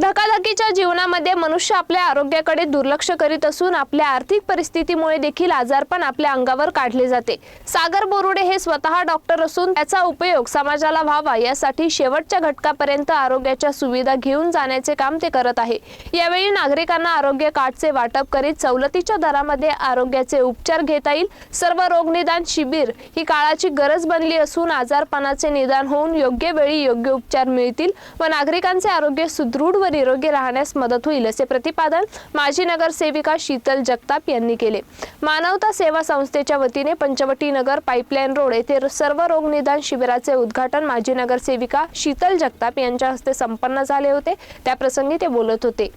धकाधकीच्या जीवनामध्ये मनुष्य आपल्या आरोग्याकडे दुर्लक्ष करीत असून आपल्या आर्थिक परिस्थितीमुळे देखील आजारपण आपल्या अंगावर काढले जाते. सागर बोरुडे हे स्वतः डॉक्टर असून त्याचा उपयोग समाजाला व्हावा यासाठी शेवटच्या घटकापर्यंत आरोग्याच्या सुविधा घेऊन जाण्याचे काम ते करत आहे. यावेळी नागरिकांना आरोग्य कार्डचे वाटप करीत सवलतीच्या दरामध्ये आरोग्याचे उपचार घेता येईल. सर्व रोगनिदान शिबिर ही काळाची गरज बनली असून आजारपणाचे निदान होऊन योग्य वेळी योग्य उपचार मिळतील व नागरिकांचे आरोग्य सुदृढ व निरोगी राहण्यास मदत होईल असे प्रतिपादन माजी नगरसेविका शीतल जगताप यांनी केले. मानवता सेवा संस्थेच्या वतीने पंचवटी नगर पाईपलाईन रोड येथे सर्व रोग निदान शिबिराचे उद्घाटन माजी नगरसेविका शीतल जगताप यांच्या हस्ते संपन्न झाले होते. त्याप्रसंगी ते बोलत होते.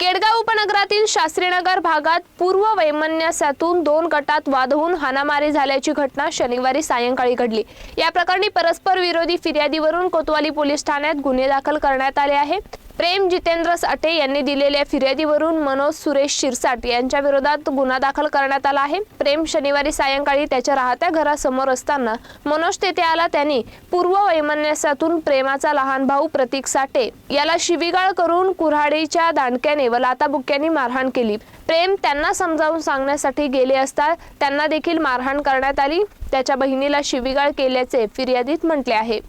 केडगाव उपनगरातील शास्त्रीनगर भागात पूर्व वैमनस्यातून दोन गटात वाद होऊन हाणामारी झाल्याची घटना शनिवारी सायंकाळी घडली. या प्रकरणी परस्पर विरोधी फिर्यादीवरून कोतवाली पोलीस ठाण्यात गुन्हे दाखल करण्यात आले आहे. प्रेम जितेंद्र साठे यांनी दिलेल्या फिर्यादीवरून मनोज सुरेश शिरसाट यांच्या विरोधात गुन्हा दाखल करण्यात आला आहे. प्रेम शनिवारी सायंकाळी त्याच्या राहत्या घरासमोर असताना मनोज तेथे आला. त्यांनी पूर्व वैमनस्यातून प्रेमाचा लहान भाऊ प्रतीक साठे याला शिवीगाळ करून कुऱ्हाडीच्या दांडक्याने व लाताबुक्क्यांनी मारहाण केली. प्रेम त्यांना समजावून सांगण्यासाठी गेले असता त्यांना देखील मारहाण करण्यात आली. त्याच्या बहिणीला शिवीगाळ केल्याचे फिर्यादीत म्हटले आहे.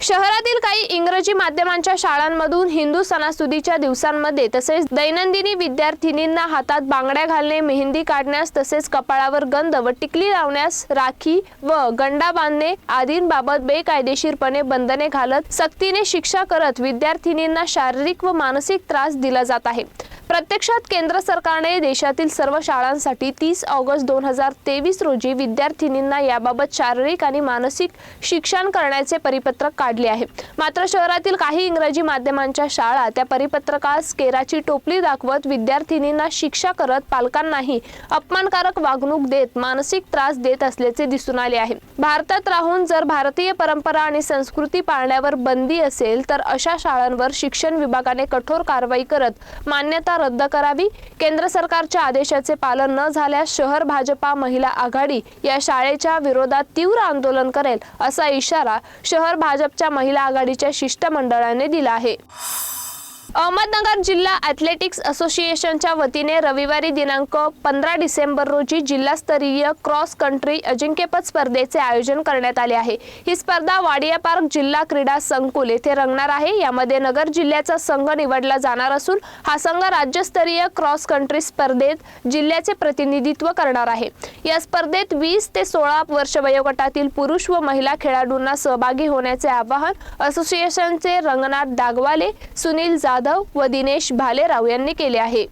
शहरातील काही इंग्रजी माध्यमांच्या शाळांमधून हिंदू सणासुदीच्या दिवसांमध्ये तसेच दैनंदिनी विद्यार्थिनींना हातात बांगड्या घालणे मेहंदी काढण्यास तसेच कपाळावर गंध व टिकली लावण्यास राखी व गंडा बांधणे आदींबाबत बेकायदेशीरपणे बंधने घालत सक्तीने शिक्षा करत विद्यार्थिनींना शारीरिक व मानसिक त्रास दिला जात आहे. प्रत्यक्षात केंद्र सरकारने देशातील सर्व शाळांसाठी तीस ऑगस्ट दोन हजार तेवीस रोजी विद्यार्थिनींना याबाबत शारीरिक आणि मानसिक शिक्षण करण्याचे परिपत्रक काढले आहे. मात्र शहरातील काही इंग्रजी माध्यमांच्या शाळा त्या परिपत्रकास केराची टोपली दाखवत विद्यार्थिनींना शिक्षा करत पालकांनाही अपमानकारक वागणूक देत मानसिक त्रास देत असल्याचे दिसून आले आहे. भारतात राहून जर भारतीय परंपरा आणि संस्कृती पाळण्यावर बंदी असेल तर अशा शाळांवर शिक्षण विभागाने कठोर कारवाई करत मान्यता रद्द करावी. केंद्र सरकारच्या आदेशाचे पालन न झाल्यास शहर भाजपा महिला आघाडी या शाळेच्या विरोधात तीव्र आंदोलन करेल असा इशारा शहर भाजपच्या महिला आघाडीच्या शिष्टमंडळाने दिला आहे. अहमदनगर जिल्हा ॲथलेटिक्स असोसिएशनच्या वतीने रविवारी दिनांक पंधरा डिसेंबर रोजी जिल्हास्तरीय क्रॉस कंट्री अजिंक्यपद स्पर्धेचे आयोजन करण्यात आले आहे. ही स्पर्धा वाडिया पार्क जिल्हा क्रीडा संकुल येथे रंगणार आहे. यामध्ये नगर जिल्ह्याचा संघ निवडला जाणार असून हा संघ राज्यस्तरीय क्रॉस कंट्री स्पर्धेत जिल्ह्याचे प्रतिनिधित्व करणार आहे. या स्पर्धेत वीस ते सोळा वर्ष वयोगटातील पुरुष व महिला खेळाडूंना सहभागी होण्याचे आवाहन असोसिएशनचे रंगनाथ दागवाले सुनील जाधव व दिनेश भालेराव यांनी केले आहे.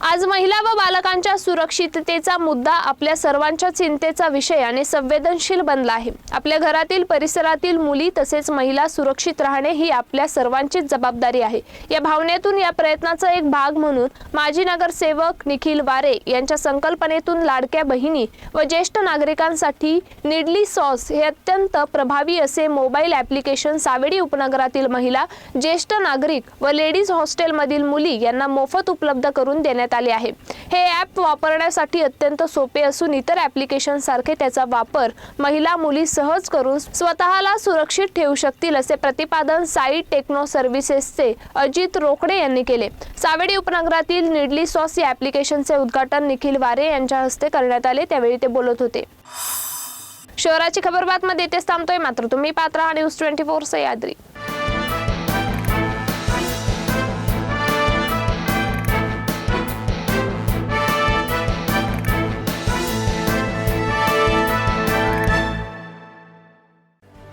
आज महिला व बालकांच्या सुरक्षिततेचा मुद्दा आपल्या सर्वांच्या चिंतेचा विषय आणि संवेदनशील बनला आहे. आपल्या घरातील परिसरातील मुली तसेच महिला सुरक्षित राहणे ही आपल्या सर्वांचीच जबाबदारी आहे. या भावनेतून या प्रयत्नाचा एक भाग म्हणून माजी नगरसेवक निखिल वारे यांच्या संकल्पनेतून लाडक्या बहिणी व ज्येष्ठ नागरिकांसाठी निडली सॉस हे अत्यंत प्रभावी असे मोबाईल ॲप्लिकेशन सावेडी उपनगरातील महिला ज्येष्ठ नागरिक व लेडीज हॉस्टेलमधील मुली यांना मोफत उपलब्ध करून देण्यात आले आहे. हे ॲप वापरण्यासाठी अत्यंत सोपे असून इतर ॲप्लिकेशनसारखे त्याचा वापर महिला मुली सहज करून स्वतःला सुरक्षित ठेवू शकतील असे प्रतिपादन साई टेक्नो सर्व्हिसेसचे अजित रोकडे यांनी केले. सावेडी उपनगरातील निडली सॉस या ॲप्लिकेशनचे उद्घाटन निखिल वारे यांच्या हस्ते करण्यात आले. त्यावेळी ते बोलत होते. शहराची खबर बातमध्ये इथेच थांबतोय. मात्र तुम्ही पात्रा न्यूज ट्वेंटी फोर सह्याद्री